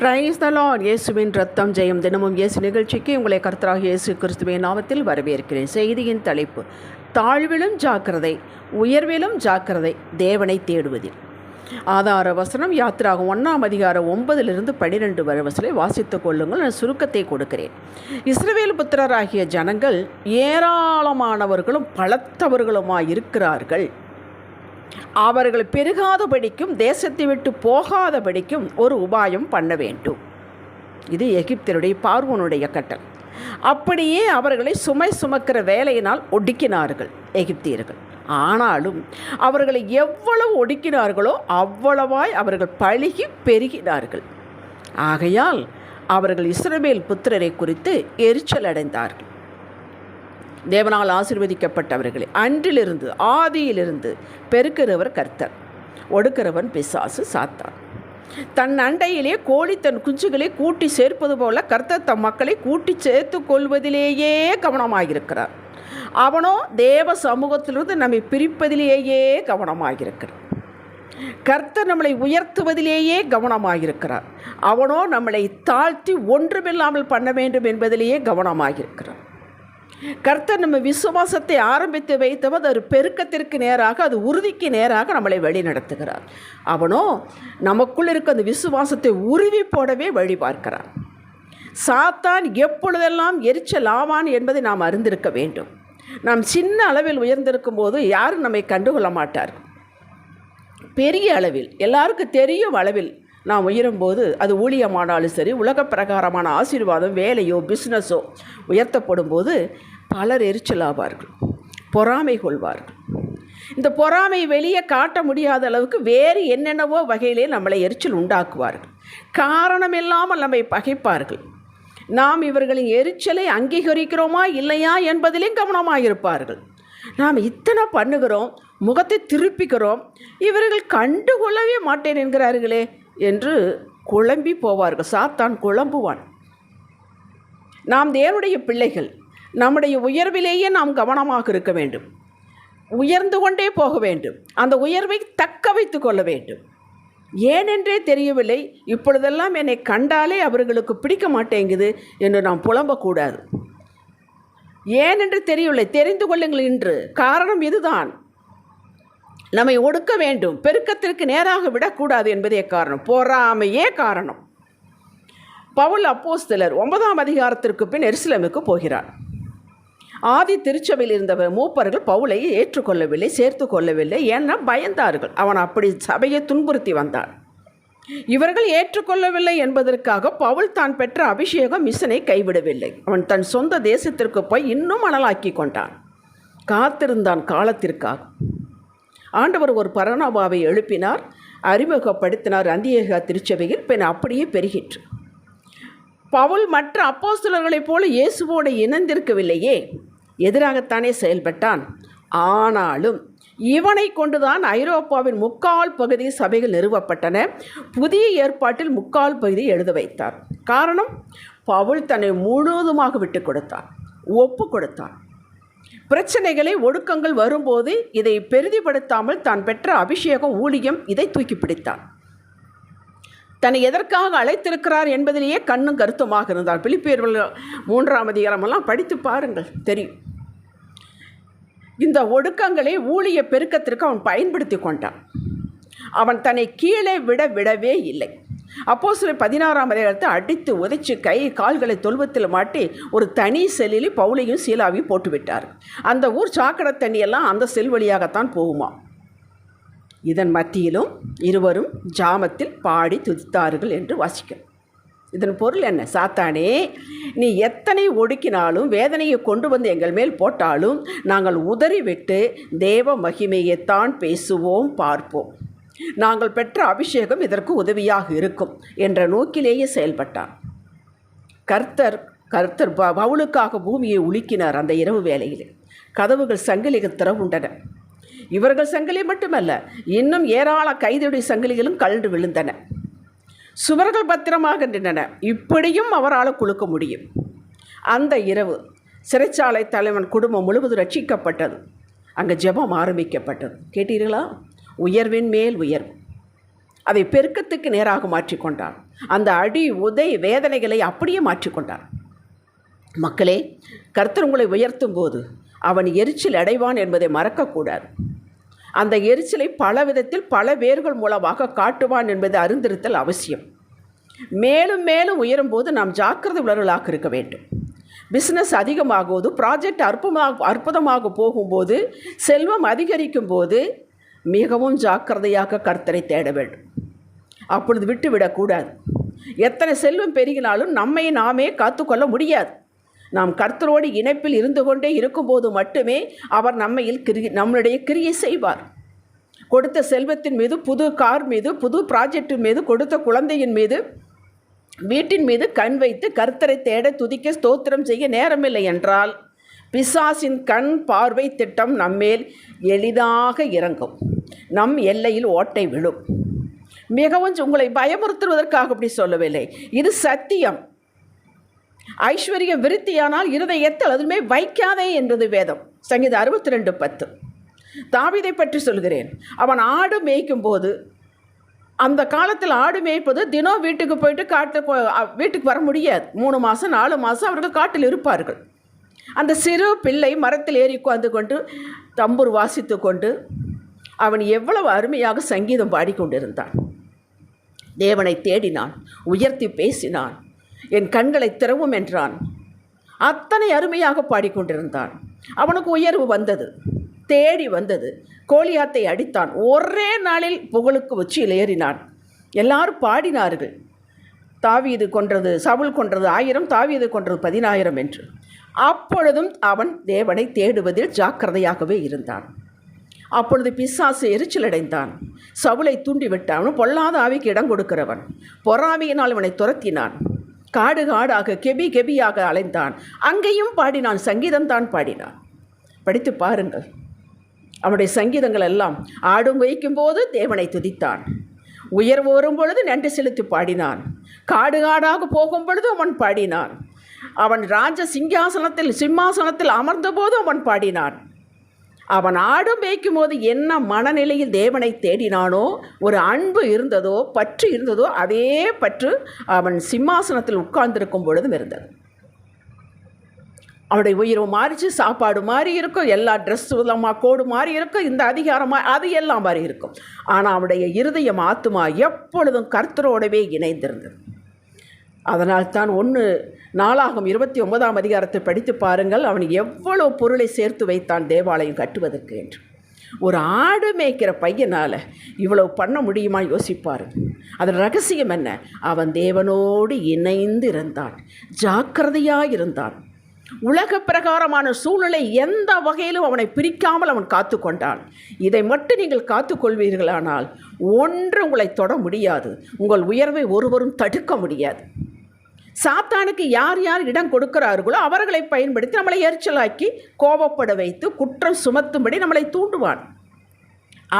Praise the Lord இயேசுவின் ரத்தம் ஜெயம் தினமும் இயேசு நிகழ்ச்சிக்கு உங்களை கர்த்தராக இயேசு கிறிஸ்துவின் நாமத்தில் வரவேற்கிறேன். செய்தியின் தலைப்பு தாழ்விலும் ஜாக்கிரதை உயர்விலும் ஜாக்கிரதை தேவனை தேடுவதில். ஆதார வசனம் யாத்திராகும் ஒன்றாம் அதிகாரம் ஒன்பதிலிருந்து பனிரெண்டு வரை வசலை வாசித்துக் கொள்ளுங்கள். நான் சுருக்கத்தை கொடுக்கிறேன். இஸ்ரவேல் புத்திரராகிய ஜனங்கள் ஏராளமானவர்களும் பலத்தவர்களுமாய் இருக்கிறார்கள் அவர்கள் பெருகாதபடிக்கும் தேசத்தை விட்டு போகாதபடிக்கும் ஒரு உபாயம் பண்ண வேண்டும். இது எகிப்தருடைய பார்வனுடைய கட்டல் அப்படியே அவர்களை சுமை சுமக்கிற வேலையினால் ஒடுக்கினார்கள் எகிப்தியர்கள். ஆனாலும் அவர்களை எவ்வளவு ஒடுக்கினார்களோ அவ்வளவாய் அவர்கள் பழகி பெருகினார்கள். ஆகையால் அவர்கள் இஸ்ரவேல் புத்திரரை குறித்து எரிச்சல் அடைந்தார்கள் தேவனால் ஆசிர்வதிக்கப்பட்டவர்களே அன்றிலிருந்து ஆதியிலிருந்து பெருக்கிறவர் கர்த்தர். ஒடுக்கிறவன் பிசாசு சாத்தான். தன் அண்டையிலே கோழி தன் குஞ்சுகளை கூட்டி சேர்ப்பது போல கர்த்தர் தம் மக்களை கூட்டி சேர்த்து கொள்வதிலேயே கவனமாகியிருக்கிறார் அவனோ தேவ சமூகத்திலிருந்து நம்மை பிரிப்பதிலேயே கவனமாகியிருக்கிறார் கர்த்தர் நம்மளை உயர்த்துவதிலேயே கவனமாகியிருக்கிறார் அவனோ நம்மளை தாழ்த்தி ஒன்றுமில்லாமல் பண்ண வேண்டும் என்பதிலேயே கவனமாகியிருக்கிறார் கர்த்தர் நம்ம விசுவாசத்தை ஆரம்பித்து வைத்தவர் அது பெருக்கத்திற்கு நேராக அது உறுதிக்கு நேராக நம்மளை வழி நடத்துகிறார். அவனோ நமக்குள் இருக்க அந்த விசுவாசத்தை உருவி போடவே வழி பார்க்கிறான் சாத்தான் எப்பொழுதெல்லாம் எரிச்சல் ஆவான் என்பதை நாம் அறிந்திருக்க வேண்டும். நாம் சின்ன அளவில் உயர்ந்திருக்கும் போது யாரும் நம்மை கண்டுகொள்ள மாட்டார். பெரிய அளவில் எல்லாருக்கும் தெரியும் அளவில் நாம் உயரும்போது அது ஊழியமானாலும் சரி உலக பிரகாரமான ஆசீர்வாதம் வேலையோ பிஸ்னஸோ உயர்த்தப்படும் போது பலர் எரிச்சலாவார்கள் பொறாமை கொள்வார்கள். இந்த பொறாமை வெளியே காட்ட முடியாத அளவுக்கு வேறு என்னென்னவோ வகையிலே நம்மளை எரிச்சல் உண்டாக்குவார்கள். காரணம் இல்லாமல் நம்மை பகைப்பார்கள். நாம் இவர்களின் எரிச்சலை அங்கீகரிக்கிறோமா இல்லையா என்பதிலும் கவனமாக இருப்பார்கள். நாம் இத்தனை பண்ணுகிறோம் முகத்தை திருப்பிக்கிறோம் இவர்கள் கண்டுகொள்ளவே மாட்டேன் என்கிறார்களே என்று குழம்பி போவார்கள். சாத்தான் குழம்புவான். நாம் தேவனுடைய பிள்ளைகள் நம்முடைய உயர்விலேயே நாம் கவனமாக இருக்க வேண்டும். உயர்ந்து கொண்டே போக வேண்டும். அந்த உயர்வை தக்க வைத்து கொள்ள வேண்டும். ஏனென்றே தெரியவில்லை இப்பொழுதெல்லாம் என்னை கண்டாலே அவர்களுக்கு பிடிக்க மாட்டேங்குது என்று நாம் புலம்பக்கூடாது. ஏனென்று தெரியவில்லை. தெரிந்து கொள்ளுங்கள் இன்று. காரணம் இதுதான். நம்மை ஒடுக்க வேண்டும். பெருக்கத்திற்கு நேராக விடக்கூடாது என்பதே காரணம். பொறாமையே காரணம். பவுல் அப்போஸ்தலர் ஒன்பதாம் அதிகாரத்திற்கு பின் எருசலமுக்கு போகிறார். ஆதி திருச்சபையில் இருந்தவர் மூப்பர்கள் பவுலை ஏற்றுக்கொள்ளவில்லை சேர்த்து கொள்ளவில்லை. ஏன்னா பயந்தார்கள். அவன் அப்படி சபையை துன்புறுத்தி வந்தான். இவர்கள் ஏற்றுக்கொள்ளவில்லை என்பதற்காக பவுல் தான் பெற்ற அபிஷேகம் மிஷனை கைவிடவில்லை. அவன் தன் சொந்த தேசத்திற்கு போய் இன்னும் அனலாக்கி கொண்டான். காத்திருந்தான் காலத்திற்காக. ஆண்டவர் ஒரு பரணபாவை எழுப்பினார் அறிமுகப்படுத்தினார் அந்தியேகா திருச்சபையில் பின் அப்படியே பெருகிற்று. பவுல் மற்ற அப்போஸ்தலர்களைப் போல இயேசுவோடு இணைந்திருக்கவில்லையே எதிராகத்தானே செயல்பட்டான். ஆனாலும் இவனை கொண்டுதான் ஐரோப்பாவின் முக்கால் பகுதி சபைகள் நிறுவப்பட்டன புதிய ஏற்பாட்டில் முக்கால் பகுதி எழுத வைத்தார். காரணம் பவுல் தன்னை முழுவதுமாக விட்டு கொடுத்தான் ஒப்பு கொடுத்தான். பிரச்சனைகளை ஒடுக்கங்கள் வரும்போது இதை பெரிதிப்படுத்தாமல் தான் பெற்ற அபிஷேகம் ஊழியம் இதை தூக்கி பிடித்தான். தன்னை எதற்காக அழைத்திருக்கிறார் என்பதிலேயே கண்ணும் கருத்துமாக இருந்தார். பிலிப்பியர்கள் மூன்றாம் அதிகாரமெல்லாம் படித்து பாருங்கள் தெரியும். இந்த ஒடுக்கங்களை ஊழிய பெருக்கத்திற்கு அவன் பயன்படுத்தி கொண்டான். அவன் தன்னை கீழே விட விடவே இல்லை. அப்போ சில பதினாறாம் அதிகாரத்தை அடித்து உதைச்சு கை கால்களை தொல்வத்தில் மாட்டி ஒரு தனி செல்லில் பவுலையும் சீலாவையும் போட்டுவிட்டார். அந்த ஊர் சாக்கடை தண்ணியெல்லாம் அந்த செல் வழியாகத்தான் போகுமா இதன் மத்தியிலும் இருவரும் ஜாமத்தில் பாடி துதித்தார்கள் என்று வாசிக்க இதன் பொருள் என்ன? சாத்தானே நீ எத்தனை ஒடுக்கினாலும் வேதனையை கொண்டு வந்து எங்கள் மேல் போட்டாலும் நாங்கள் உதறிவிட்டு தேவ மகிமையைத்தான் பேசுவோம் பார்ப்போம். நாங்கள் பெற்ற அபிஷேகம் இதற்கு உதவியாக இருக்கும் என்ற நோக்கிலேயே செயல்பட்டான் கர்த்தர் கர்த்தர் ப பவுலுக்காக பூமியை உலுக்கினார் அந்த இரவு வேளையில். கதவுகள் சங்கிலிகள் திறவுண்டன. இவர்கள் சங்கிலி மட்டுமல்ல இன்னும் ஏராள கைதுடைய சங்கிலிகளும் கழண்டு விழுந்தன. சுவர்கள் பத்திரமாக நின்றன. இப்படியும் அவரால் குலுக்க முடியும். அந்த இரவு சிறைச்சாலை தலைவன் குடும்பம் முழுவதும் ரட்சிக்கப்பட்டது. அங்கே ஜெபம் ஆரம்பிக்கப்பட்டது. கேட்டீர்களா? உயர்வின் மேல் உயர்வு. அதை பெருக்கத்துக்கு நேராக மாற்றிக்கொண்டான். அந்த அடி உதை வேதனைகளை அப்படியே மாற்றிக்கொண்டார் மக்களே கர்த்தர் உங்களை உயர்த்தும் போது அவன் எரிச்சல் அடைவான் என்பதை மறக்கக்கூடாது. அந்த எரிச்சலை பல விதத்தில் பல வேர்கள் மூலமாக காட்டுவான் என்பதை அறிந்திருத்தல் அவசியம். மேலும் மேலும் உயரும்போது நாம் ஜாக்கிரதை உணர்வுகளாக இருக்க வேண்டும். பிஸ்னஸ் அதிகமாகுவது ப்ராஜெக்ட் அற்புதமாக அற்புதமாக போகும்போது செல்வம் அதிகரிக்கும் போது மிகவும் ஜாக்கிரதையாக கர்த்தரை தேட வேண்டும். அப்பொழுது விட்டுவிடக்கூடாது எத்தனை செல்வம் பெருகினாலும் நம்மை நாமே காத்துக்கொள்ள முடியாது. நாம் கர்த்தரோடு இணைப்பில் இருந்து கொண்டே இருக்கும்போது மட்டுமே அவர் நம்மையில் கிரி நம்மளுடைய கிரியை செய்வார். கொடுத்த செல்வத்தின் மீது புது கார் மீது புது ப்ராஜெக்டின் மீது கொடுத்த குழந்தையின் மீது வீட்டின் மீது கண் வைத்து கர்த்தரை தேட துதிக்க ஸ்தோத்திரம் செய்ய நேரமில்லை என்றால் பிசாசின் கண் பார்வை திட்டம் நம்மேல் எளிதாக இறங்கும். நம் எல்லையில் ஓட்டை விழும். மிகவும் உங்களை பயமுறுத்துவதற்காக அப்படி சொல்லவில்லை. இது சத்தியம். ஐஸ்வர்ய விருத்தியானால் இருதயத்தில் அதுமே வைக்காதே என்றது வேதம். சங்கீதம் அறுபத்தி ரெண்டு பத்து. தாவிதை பற்றி சொல்கிறேன். அவன் ஆடு மேய்க்கும் போது அந்த காலத்தில் ஆடு மேய்ப்பது தினம் வீட்டுக்கு போயிட்டு காட்டு வீட்டுக்கு வர முடியாது. மூணு மாதம் நாலு மாதம் அவர்கள் காட்டில் இருப்பார்கள். அந்த சிறு பிள்ளை மரத்தில் ஏறி உட்கார்ந்து கொண்டு தம்பூர் வாசித்து கொண்டு அவன் எவ்வளவு அருமையாக சங்கீதம் பாடிக்கொண்டிருந்தான். தேவனை தேடினான் உயர்த்தி பேசினான் என் கண்களை திறவும் என்றான். அத்தனை அருமையாக பாடிக்கொண்டிருந்தான். அவனுக்கு உயர்வு வந்தது தேடி வந்தது. கோலியாத்தை அடித்தான். ஒரே நாளில் புகழுக்கு உச்சியில் ஏறினான். எல்லாரும் பாடினார்கள். தாவீது கொன்றது சவுல் கொன்றது ஆயிரம் தாவீது கொன்றது பதினாயிரம் என்று. அப்பொழுதும் அவன் தேவனை தேடுவதில் ஜாக்கிரதையாகவே இருந்தான். அப்பொழுது பிசாசு எரிச்சலடைந்தான். சவுளை தூண்டிவிட்டான் பொல்லாத ஆவிக்கு இடம் கொடுக்கிறவன். பொறாமையினால் அவனை துரத்தினான். காடு காடாக கெபி கெபியாக அலைந்தான். அங்கேயும் பாடினான். சங்கீதம்தான் பாடினான். படித்து பாருங்கள். அவனுடைய சங்கீதங்கள் எல்லாம் ஆடும் வைக்கும் போது தேவனை துதித்தான். உயர்வு வரும் பொழுது நன்றி செலுத்தி பாடினான். காடு காடாக போகும் பொழுது அவன் பாடினான். அவன் ராஜ சிங்காசனத்தில் சிம்மாசனத்தில் அமர்ந்தபோது அவன் பாடினான். அவன் ஆடும் மேய்க்கும் போது என்ன மனநிலையில் தேவனை தேடினானோ ஒரு அன்பு இருந்ததோ பற்று இருந்ததோ அதே பற்று அவன் சிம்மாசனத்தில் உட்கார்ந்திருக்கும் பொழுதும் இருந்தது. அவனுடைய உயிரும் மாறிச்சு சாப்பாடு மாறி இருக்கும் எல்லா ட்ரெஸ்ஸுலமா கோடு மாறி இருக்கும் இந்த அதிகாரமாக அது எல்லாம் மாறி இருக்கும். ஆனால் அவனுடைய இருதயம் ஆத்துமா எப்பொழுதும் கர்த்தரோடவே இணைந்திருந்தது. அதனால் தான் ஒன்று நாளாகும் இருபத்தி ஒன்பதாம் அதிகாரத்தை படித்து பாருங்கள். அவன் எவ்வளோ பொருளை சேர்த்து வைத்தான் தேவாலயம் கட்டுவதற்கு என்று. ஒரு ஆடு மேய்க்கிற பையனால் இவ்வளவு பண்ண முடியுமா யோசிப்பார். அதன் ரகசியம் என்ன? அவன் தேவனோடு இணைந்து இருந்தான் ஜாக்கிரதையாக இருந்தான். உலக பிரகாரமான சூழ்நிலை எந்த வகையிலும் அவனை பிரிக்காமல் அவன் காத்து கொண்டான். இதை மட்டும் நீங்கள் காத்துக்கொள்வீர்களானால் ஒன்று உங்களை தொட முடியாது உங்கள் உயர்வை ஒருவரும் தடுக்க முடியாது. சாத்தானுக்கு யார் யார் இடம் கொடுக்கிறார்களோ அவர்களை பயன்படுத்தி நம்மளை எரிச்சலாக்கி கோபப்பட வைத்து குற்றம் சுமத்தும்படி நம்மளை தூண்டுவான்.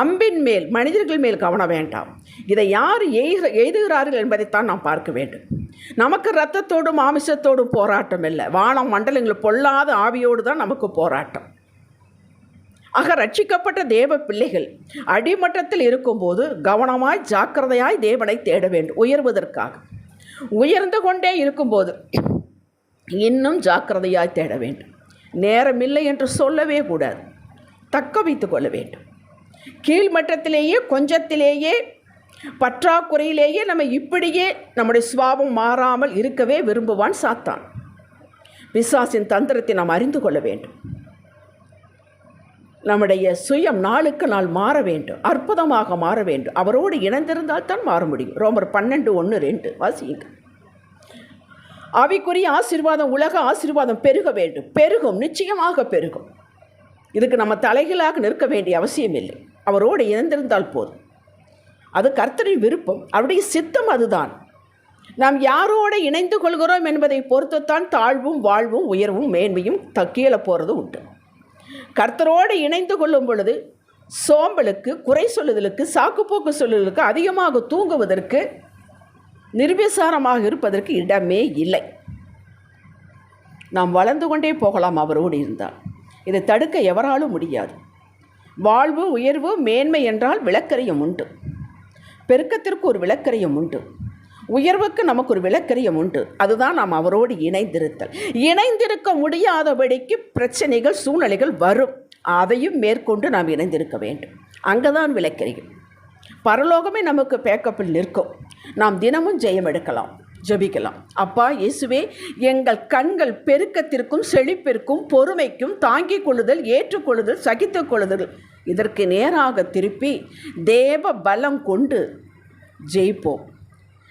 அம்பின் மேல் மனிதர்கள் மேல் கவனம் வேண்டாம். இதை யார் எய்கிற எய்துகிறார்கள் என்பதைத்தான் நாம் பார்க்க வேண்டும். நமக்கு ரத்தத்தோடும் ஆமிஷத்தோடும் போராட்டம் இல்லை. வானம் மண்டலங்களை பொல்லாத ஆவியோடு தான் நமக்கு போராட்டம். ஆக ரட்சிக்கப்பட்ட தேவ பிள்ளைகள் அடிமட்டத்தில் இருக்கும்போது கவனமாய் ஜாக்கிரதையாய் தேவனை தேட வேண்டும் உயர்வதற்காக. உயர்ந்து கொண்டே இருக்கும்போது இன்னும் ஜாக்கிரதையாய் தேட வேண்டும். நேரமில்லை என்று சொல்லவே கூடாது. தக்க வைத்து கொள்ள வேண்டும். கீழ்மட்டத்திலேயே கொஞ்சத்திலேயே பற்றாக்குறையிலேயே நம்ம இப்படியே நம்முடைய சுவாபம் மாறாமல் இருக்கவே விரும்புவான் சாத்தான். பிசாசின் தந்திரத்தை நாம் அறிந்து கொள்ள வேண்டும். நம்முடைய சுயம் நாளுக்கு நாள் மாற வேண்டும் அற்புதமாக மாற வேண்டும். அவரோடு இணைந்திருந்தால் தான் மாற முடியும். ரோமர் பன்னெண்டு ஒன்று ரெண்டு வாசியுங்க அவைக்குரிய ஆசீர்வாதம் உலக ஆசீர்வாதம் பெருக வேண்டும். பெருகும் நிச்சயமாக பெருகும். இதுக்கு நம்ம தலைகளாக நிற்க வேண்டிய அவசியம் இல்லை அவரோடு இணைந்திருந்தால் போதும். அது கர்த்தரின் விருப்பம். அவருடைய சித்தம் அதுதான். நாம் யாரோடு இணைந்து கொள்கிறோம் என்பதை பொறுத்துத்தான் தாழ்வும் வாழ்வும் உயர்வும் மேன்மையும் தக்கீழ போகிறது உண்டு. கர்த்தரோடு இணைந்து கொள்ளும் பொழுது சோம்பலுக்கு குறை சொல்லுதலுக்கு சாக்குப்போக்கு சொல்லுதலுக்கு அதிகமாக தூங்குவதற்கு நிர்விசாரமாக இருப்பதற்கு இடமே இல்லை. நாம் வளர்ந்து கொண்டே போகலாம் அவரோடு இருந்தால். இதை தடுக்க எவராலும் முடியாது. வாழ்வு உயர்வு மேன்மை என்றால் விளக்கரியம் உண்டு. பெருக்கத்திற்கு ஒரு விளக்கரியம் உண்டு. உயர்வுக்கு நமக்கு ஒரு விளக்கரியம் உண்டு. அதுதான் நாம் அவரோடு இணைந்திருத்தல். இணைந்திருக்க முடியாதபடிக்கு பிரச்சனைகள் சூழ்நிலைகள் வரும். அதையும் மேற்கொண்டு நாம் இணைந்திருக்க வேண்டும். அங்கே தான் விளக்கரியம் பரலோகமே நமக்கு பேக்கப்பில் நிற்கும். நாம் தினமும் ஜெயம் எடுக்கலாம் ஜெபிக்கலாம். அப்பா இயேசுவே எங்கள் கண்கள் பெருக்கத்திற்கும் செழிப்பிற்கும் பொறுமைக்கும் தாங்கிக் கொள்ளுதல் ஏற்றுக்கொள்ளுதல் சகித்துக் கொள்ளுதல். இதற்கு நேராக திருப்பி தேவ பலம் கொண்டு ஜெயிப்போம்.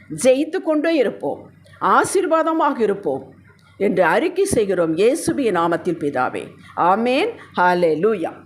ஜெயித்து கொண்டே இருப்போம். ஆசீர்வாதமாக இருப்போம் என்று அறிக்கை செய்கிறோம் இயேசுவின் நாமத்தில் பிதாவே. ஆமேன். ஹாலே லூயா